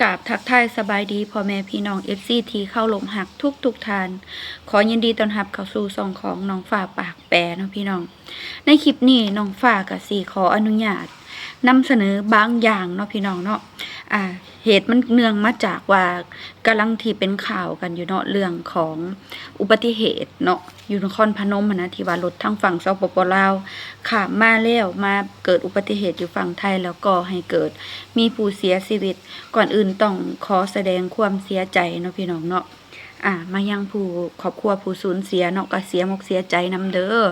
กราบทักทายสบายดีพ่อแม่พี่น้อง FC ทีเข้าลมหักทุกทุกทาน ขอยินดีต้อนรับเข้าสู่ซองของน้องฝ่าปากแปรเนาะพี่น้อง ในคลิปนี้น้องฝ่ากับสี่ขออนุญาตนำเสนอบางอย่างเนาะพี่น้องเนาะ อ่าเหตุมันเนื่องมาจากว่ากำลังที่เป็นข่าวกันอยู่เนาะเรื่องของอุบัติเหตุเนาะอยู่นครพนมนะที่ว่ารถทางฝั่งสปปลาวข้ามาแล้วมาเกิดอุบัติเหตุอยู่ฝั่งไทยแล้วก็ให้เกิดมีผู้เสียชีวิต ก่อนอื่นต้องขอแสดงความเสียใจเนาะพี่น้องเนาะอ่ามายังผู้ครอบครัวผู้สูญเสียเนาะก็เสียมกเสียใจนำเด้อ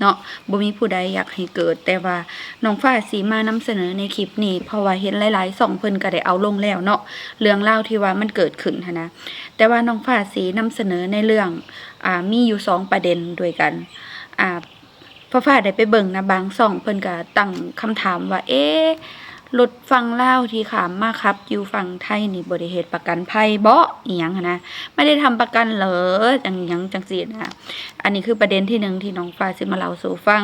เนาะบ่มีผู้ใดอยากให้เกิด แต่ว่าน้องฟ้าสีมานำเสนอในคลิปนี้ เพราะว่าเห็นหลายๆสองเพิ่นก็ได้เอาลงแล้วเนาะเรื่องเล่าที่ว่ามันเกิดขึ้นนะแต่ว่าน้องฟ้าสีนำเสนอในเรื่องอ่ามีอยู่สองประเด็นด้วยกันอ่าพ่อฟ้าได้ไปเบิ่งนะบางสองเพิ่นก็ตั้งคำถามว่าเอ๊ะ รถฟังเล่าวที่ขามมาครับ อยู่ฝั่งไทยนี่บริเหตุประกันภัยบ่อีหยังหั้นนะไม่ได้ทำประกันเหรอจังหยังจังซี่นะอันนี้คือประเด็นที่หนึ่งที่น้องฟ้าสิมาเล่าสู่ฟัง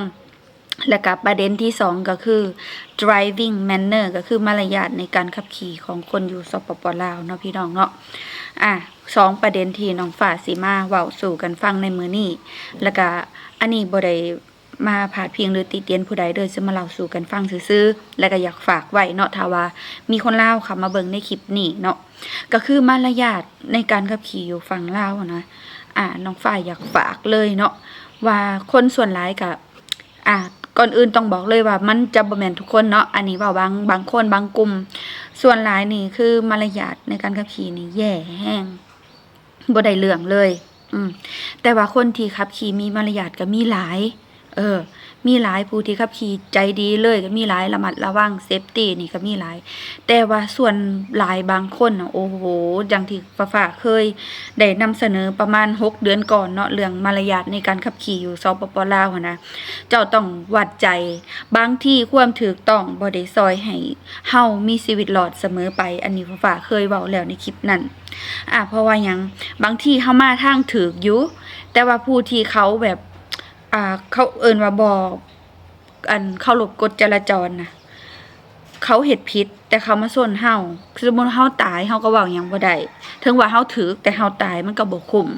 แล้วก็ประเด็นที่สองก็คือ driving manner ก็คือมารยาทในการขับขี่ของคนอยู่สปปลาวเนาะพี่น้องเนาะอะสองประเด็นที่น้องฝ่าสีมาเว้าสู่กันฟังในมือนี้แล้วก็อันนี้บ่ได้ มาผาดเพียงหรือติเตียนผู้ใดเด้อจะมาเล่าสู่กันฟังซื่อๆแล้วก็อยากฝากไว้เนาะถ้าว่า มีคนเล่าค่ะมาเบิ่งในคลิปนี้เนาะก็คือมารยาทในการขับขี่อยู่ฝั่งเล่านะอ่าน้องฝ่ายอยากฝากเลยเนาะว่าคนส่วนหลายกับอะก่อนอื่นต้องบอกเลยว่ามันจะบ่แม่นทุกคนเนาะอันนี้เว่าบางบางคนบางกลุ่ม ส่วนหลายนี่คือมารยาทในการขับขี่นี่แย่แห้งบ่ได้เรื่องเลย อืมแต่ว่าคนที่ขับขี่มีมารยาทก็มีหลาย เออ มีหลายผู้ที่ขับขี่ใจดีเลยก็มีหลายระมัดระวังเซฟตี้นี่ก็มีหลาย แต่ว่าส่วนหลายบางคนน่ะโอ้โหอย่างที่ฟ้าฟ้าเคย ได้นำเสนอประมาณ 6 เดือนก่อนเนาะเรื่องมารยาทในการขับขี่อยู่สปปลาวนะเจ้าต้องวัดใจ บางที่ความถูกต้องบ่ได้ซอยให้เฮามีชีวิตรอดเสมอไป อันนี้ฟ้าฟ้าเคยเว้าแล้วในคลิปนั้นอะเพราะว่ายังบางที่เฮามาทางถูกอยู่แต่ว่าผู้ที่เขาแบบ อ่า เขาเอินว่าบ่อันเข้ารบกฎจราจรนะเขาเฮ็ดผิดแต่เขามาส้นเฮาสมมติเฮาตายเฮาก็เว้าหยังบ่ได้ถึงว่าเฮาถูกแต่เฮาตายมันก็บ่คุ้ม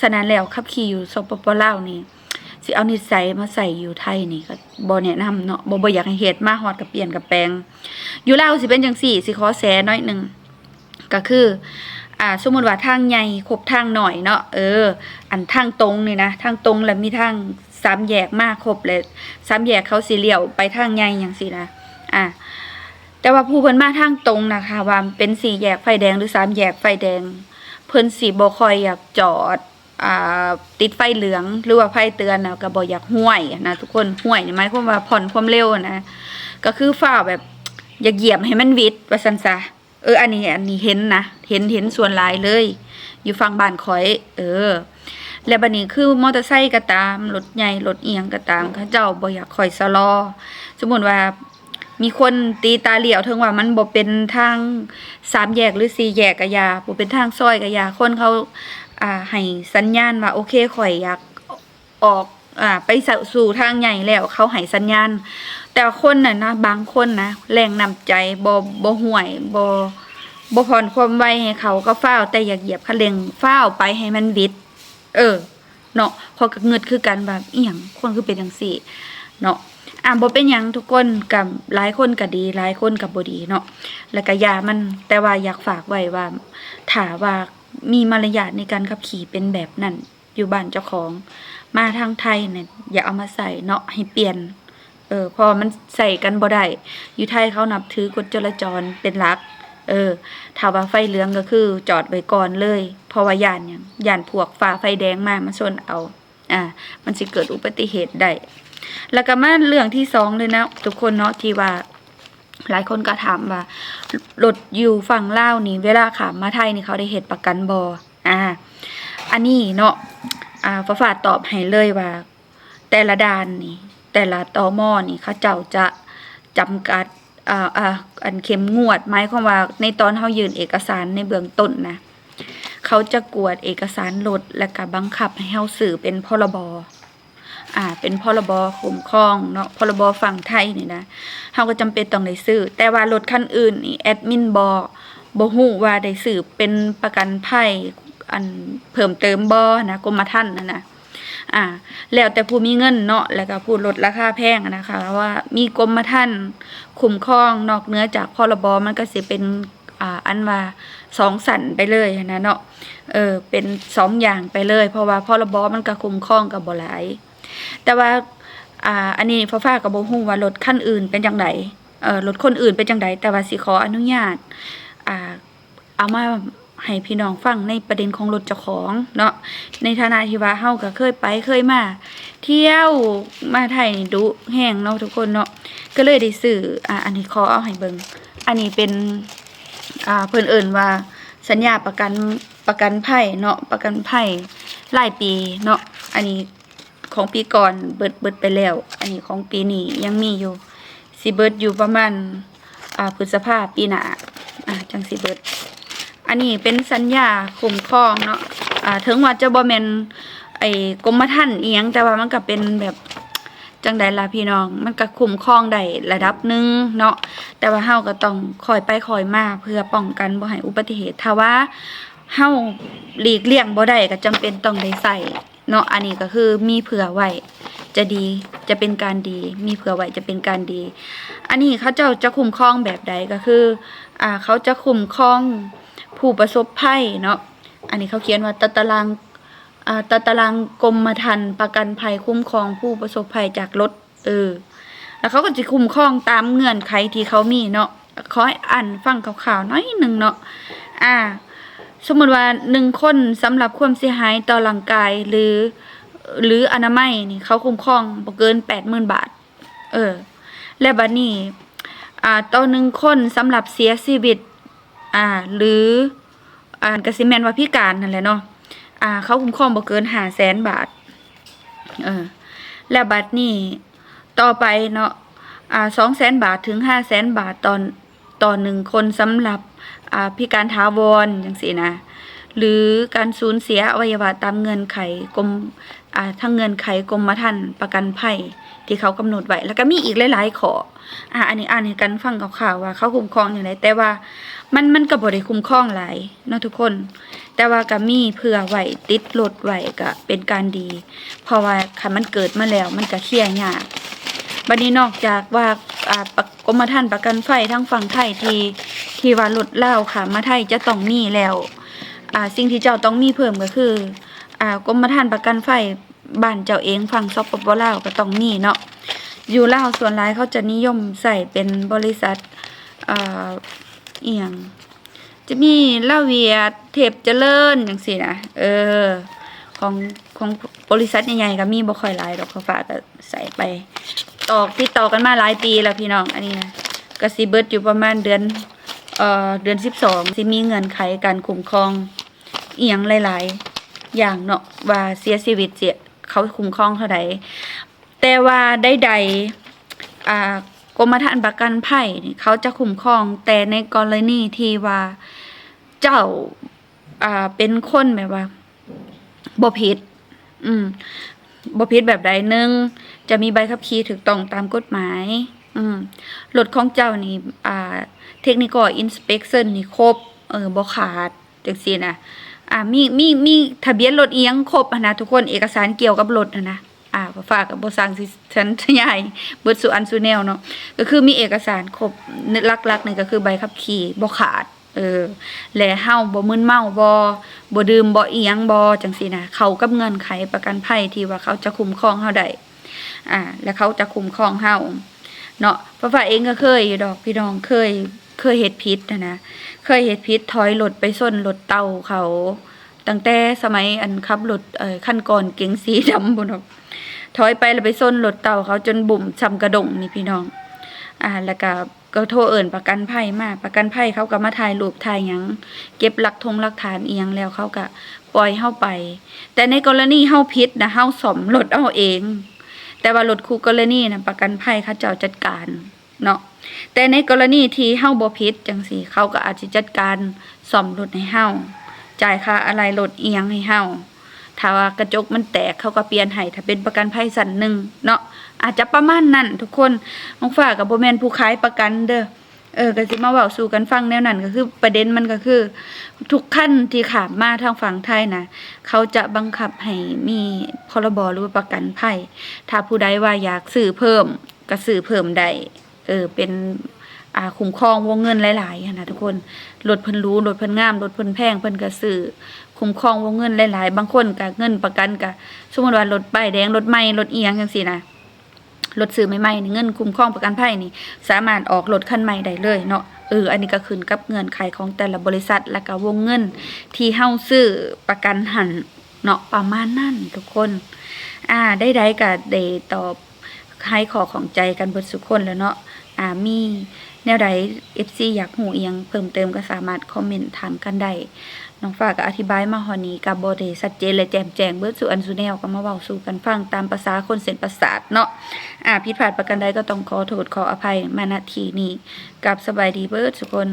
ฉะนั้นแล้วขับขี่อยู่สปปลาวนี่สิเอานิสัยมาใส่อยู่ไทยนี่ก็บ่แนะนำเนาะบ่บ่อยากให้เฮ็ดมาฮอดกับเปลี่ยนกับแปลง อยู่ลาวสิเป็นจังซี่สิขอแสน้อยหนึงก็คือ อ่า สมมติว่าทางใหญ่ครบทางหน่อยเนาะเออ อันทางตรงนี่นะทางตรงแล้วมีทาง สามแยกมาครบเลยสามแยกเขาสิเหลี้ยวไปทางใหญ่จังซี่นะอ่าแต่ว่าผู้เพิ่นมาทางตรงนะคะว่าเป็นสี่แยกไฟแดงหรือสามแยกไฟแดง เพิ่นสิบ่คอยอยากจอดอ่าติดไฟเหลืองหรือว่าไฟเตือนนะก็บ่อยากห้วยนะทุกคนห้วยนี่หมายความว่าผ่อนความเร็วนะก็คือฝ้าวแบบอยากเหยียบให้มันวิดว่าซั่นซะเอออันนี้อันนี้เห็นนะเห็นเห็นส่วนหลายเลย อยู่ฝั่งบ้านข่อย เออ แล้วบัดนี้คือมอเตอร์ไซค์ก็ตามรถใหญ่รถเอียงก็ตามเขาเจ้าบ่อยากคอยสะลอ สมมุติว่ามีคนตีตาเหลี่ยวถึงว่ามันบ่เป็นทางสามแยกหรือสี่แยกกะยาบ่เป็นทางซอยกะยาคนเขาอ่าให้สัญญาณว่าโอเคข่อยอยากออกอ่าไปสู่ทางใหญ่แล้วเขาให้สัญญาณ แต่คนน่ะนะบางคนนะแรงนำใจบ่บ่ห่วยบ่บ่ผ่อนความไวให้เขาก็ฟ้าแต่อยากเหยียบคันเร่งฟ้าไปให้มันวิด เออ เนาะพอก็เงิดคือกันแบบอีหยังคนคือเป็นจังซี่ เนาะอ่าบ่เป็นหยังทุกคนกับหลายคนก็ดีหลายคนก็บ่ดีเนาะแล้วก็ยามันแต่ว่าอยากฝากไว้ว่าถ้าว่ามีมารยาทในการขับขี่เป็นแบบนั้นอยู่บ้านเจ้าของ มาทางไทยเนี่ยอย่าเอามาใส่เนาะให้เปลี่ยน เออพอมันใส่กันบ่ได้อยู่ไทยเขานับถือกฎจราจรเป็นหลัก เออถ้าว่าไฟเหลืองก็คือ จอดไว้ก่อนเลย เพราะว่ายานยังยานพวกฝ่าไฟแดงมามาชนเอา อ่า มันสิเกิดอุบัติเหตุได้ แล้วก็มาเรื่องที่สองเลยนะ ทุกคนเนาะที่ว่า หลายคนก็ถามว่ารถอยู่ฝั่งลาวนี่ เวลาขามมาไทยนี่เขาได้เหตุประกันบออ่า อันนี้เนาะอ่าฟ้าฝาตอบให้เลยว่า แต่ละด่านนี่ แต่ละตอมอนี่เขาเจ้าจะจำกัด อ่าอ่าอันเข้มงวดหมายความว่าในตอนเฮายื่นเอกสารในเบื้องต้นนะเขาจะกวดเอกสารรถและก็บังคับให้เฮาสื่อเป็นพรบอ่าเป็นพรบคุ้มครองเนาะพรบฝั่งไทยนี่นะเฮาก็จำเป็นต้องได้ซื้อแต่ว่ารถคันอื่นนี่แอดมินบบ่ฮู้ว่าได้สืบเป็นประกันภัยอันเพิ่มเติมบ่นะกรมธรรม์นั่นน่ะ อ่า แล้วแต่ผู้มีเงินเนาะแล้วก็ผู้ลดราคาแพงอะนะคะว่ามีกรมธรรม์คุ้มครองนอกเหนือจากพรบมันก็สิเป็นอ่าอันว่าสองสันไปเลยนะเนาะเออเป็นสองอย่างไปเลย เพราะว่าพรบมันก็คุ้มครองกับบ่หลายแต่ว่าอ่าอันนี้ฟ้าฟ้ากับบ่ฮู้ว่ารถคันอื่นเป็นจังไดเออรถคนอื่นเป็นจังไดแต่ว่าสิขออนุญาตอ่าเอามา ให้พี่น้องฟังในประเด็นของรถเจ้าของเนาะในฐานะที่ว่าเฮาก็เคยไปเคยมา เที่ยวมาไทยนี่ดุแห้งเนาะทุกคนเนาะก็เลยได้ซื้ออ่าอันนี้ขอเอาให้เบิงอันนี้เป็นอ่าเพิ่นเอิ้นว่าสัญญาประกันประกันภัยเนาะประกันภัยรายปีเนาะอันนี้ของปีก่อนเบิดเบิดไปแล้ว อันนี้ของปีนี้ยังมีอยู่สิเบิดอยู่ประมาณอ่าพฤษภาปีหน้าอ่าจังสิเบิด อันนี้เป็นสัญญาคุ้มครองเนาะอ่าถึงว่าจะบ่แม่นไอ้กรมธรรม์อีหยังแต่ว่ามันก็เป็นแบบจังใดล่ะพี่น้อง มันก็คุ้มครองได้ระดับหนึงเนาะแต่ว่าเฮาก็ต้องคอยไปคอยมาเพื่อป้องกันบ่ให้อุบัติเหตุถ้าว่าเฮาหลีกเลี่ยงบ่ได้ก็จำเป็นต้องได้ใส่เนาะอันนี้ก็คือมีเผื่อไว้จะดีจะเป็นการดี มีเผื่อไว้จะเป็นการดี อันนี้เขาเจ้าจะคุ้มครองแบบใดก็คืออ่าเขาจะคุ้มครอง ผู้ประสบภัยเนาะอันนี้เขาเขียนว่าตตารางอ่าตตารางกรมธรรม์ประกันภัยคุ้มครองผู้ประสบภัยจากรถเออ แล้วเขาก็จะคุ้มครองตามเงื่อนไขที่เขามีเนาะขอให้อ่านฟังข่าวๆน้อยหนึ่งเนาะอ่า สมมติว่าหนึ่งคนสำหรับความเสียหายต่อร่างกายหรือ หรืออนามัยนี่เขาคุ้มครองบ่เกินแปดหมื่นบาท เออ และบัดนี้อ่าต่อหนึ่งคนสำหรับเสียชีวิต อ่า หรืออ่ากสิแมนว่าพิการนั่นแหละเนาะอ่า เขาคุ้มครองบ่เกินห้าแสนบาท เออ และบัดนี้ต่อไปเนาะอ่าสองแสนบาทถึงห้าแสนบาทตอนต่อหนึ่งคนสำหรับอ่าพิการถาวรจังสี่นะ หรือการสูญเสียอวัยวะตามเงื่อนไขกรมทั้งเงื่อนไขกรมธรรม์ประกันภัยที่เขากำหนดไว้แล้วก็มีอีกหลายๆขออ่าอันนี้อ่านให้กันฟังข่าวว่า เขาคุ้มครองอย่างไรแต่ว่ามันมันก็บ่ได้คุ้มครองหลายเนาะทุกคน แต่ว่าก็มีเผื่อไหวติดรถไหวก็เป็นการดี เพราะว่าคันมันเกิดมาแล้วมันก็เคลียร์ยากบัดนี้นอกจากว่าประกรมธรรม์ประกันไฟทั้งฝั่งไทยที่ที่ว่ารถเล่าค่ะมาไทยจะต้องมีแล้ว อ่าสิ่งที่เจ้าต้องมีเพิ่มก็คืออ่ากรมธรรม์ประกันไฟบ้านเจ้าเองฝั่งสปปลาวก็ต้องมีเนาะอยู่ลาวส่วนหลายเขาจะนิยมใส่เป็นบริษัทอ่าเอียงจะมีลาเวียเทพเจริญจังซี่นะเออของของบริษัทใหญ่ๆก็มีบ่ค่อยหลายดอกเขาฝากก็ใส่ไปตอกติดต่อกันมาหลายปีแล้วพี่น้องอันนี้นะก็สิเบิดอยู่ประมาณเดือนเอ่อเดือนสิบสองสิมีเงื่อนไขการคุ้มครอง อียงหลาย ๆ อย่างเนาะว่าเสียชีวิตเสียเขาคุ้มครองเท่าใดแต่ว่าใดๆอ่ากรมธรรม์ประกันภัยเขาจะคุ้มครองแต่ในกรณีที่ว่าเจ้าอ่าเป็นคนแบบว่าบ่ผิด อืมบ่ผิดแบบใดหนึ่งจะมีใบขับขี่ถูกต้องตามกฎหมาย อืมรถของเจ้านี่อ่าเทคนิคออินสเป t ชันนี่ครบ เออบ่ขาดจังซี่นะ อ่ามีมีมีทะเบียนรถเอียงครบนะทุกคนเอกสารเกี่ยวกับรถอะนะอ่าฝากกับบสังสิฉันใหญ่เบิดสุอันสุแนวเนาะก็คือมีเอกสารครบหลักๆนี่ก็คือใบขับขี่บ่ขาดเออและเฮาบ่มึนเมาบ่บ่ดื่มบ่อียงบ่จังซี่นะเขากับเงื่อนไขประกันภัยที่ว่าเขาจะคุ้มครองเฮาได้อ่า และเขาจะคุ้มครองเฮาเนาะฟ้าฟ้าเองก็เคยอยู่ดอกพี่น้องเคย เคยเฮ็ดผิดนะนะ เคยเฮ็ดผิดถอยรถไปส้นรถเต่าเขา ตั้งแต่สมัยอันขับรถเอ่อขั้นก่อนเก๋งสีดำบุนอกถอยไปแล้วไปส้นรถเต่าเขาจนบุ่มซำกระดงนี่พี่น้อง อ่าแล้วก็ก็โทรเอิ้นประกันภัยมาประกันภัยเขาก็มาถ่ายรูปถ่ายหยังเก็บหลักทงหลักฐานเอียงแล้วเขาก็ปล่อยเฮาไป แต่ในกรณีเฮาผิดนะเฮาซ่อมรถเอาเอง แต่ว่ารถคู่กรณีนะประกันภัยเขาเจ้าจัดการ เนาะแต่ในกรณีที่เฮาบ่ผิดจังซี่เขาก็อาจสิจัดการซ่อมรถให้เฮาจ่ายค่าอะไรรถเอียงให้เฮาถ้าว่ากระจกมันแตกเขาก็เปลี่ยนให้ถ้าเป็นประกันภัยสันหนึ่งเนาะอาจจะประมาณนั้นทุกคนน้องฟ้ากับโบแมนผู้ขายประกันเด้อเออก็สิมาเว้าสู่กันฟังแนวนั้นก็คือประเด็นมันก็คือ ทุกขั้นที่ขามมาทางฝั่งไทยนะเขาจะบังคับให้มีพรบหรือประกันภัยถ้าผู้ใดว่าอยากซื้อเพิ่มก็ซื้อเพิ่มได้ เออเป็นอ่าคุ้มครองวงเงินหลายๆนะทุกคนรถเพิ่นรู้รถเพิ่นงามรถเพิ่นแพงเพิ่นก็ซื้อคุ้มครองวงเงินหลายๆ บางคนก็เงินประกันก็สมมติว่ารถป้ายแดงรถใหม่รถอียงจังซี่นะรถซื้อใหม่ๆนี่เงินคุ้มครองประกันภัยนี่ สามารถออกรถคันใหม่ได้เลยเนาะเอออันนี้ก็ขึ้นกับเงื่อนไขของแต่ละบริษัทและก็วงเงิน ที่เฮาซื้อประกันหันเนาะประมาณนั้นทุกคน อ่าได้ได้ก็ได้ตอบ ให้ขอของใจกันเบิดสุคนแล้วเนาะอ่ามีแนวใด FC อยากหูเอียงเพิ่มเติมก็สามารถคอมเมนต์ถามกันได้น้องฟ้ากก็อธิบายมาฮอนี้ก็บ่ได้ชัดเจนและแจมแจงเบิดสู่อันสู่แนวก็มาเว้าสู่กันฟังตามภาษาคนเส้นประสาทเนาะอ่าผิดพลาดประกันใดก็ต้องขอโทษขออภัยมาณทีนี้กับสบายดีเบิร์ดทุกคน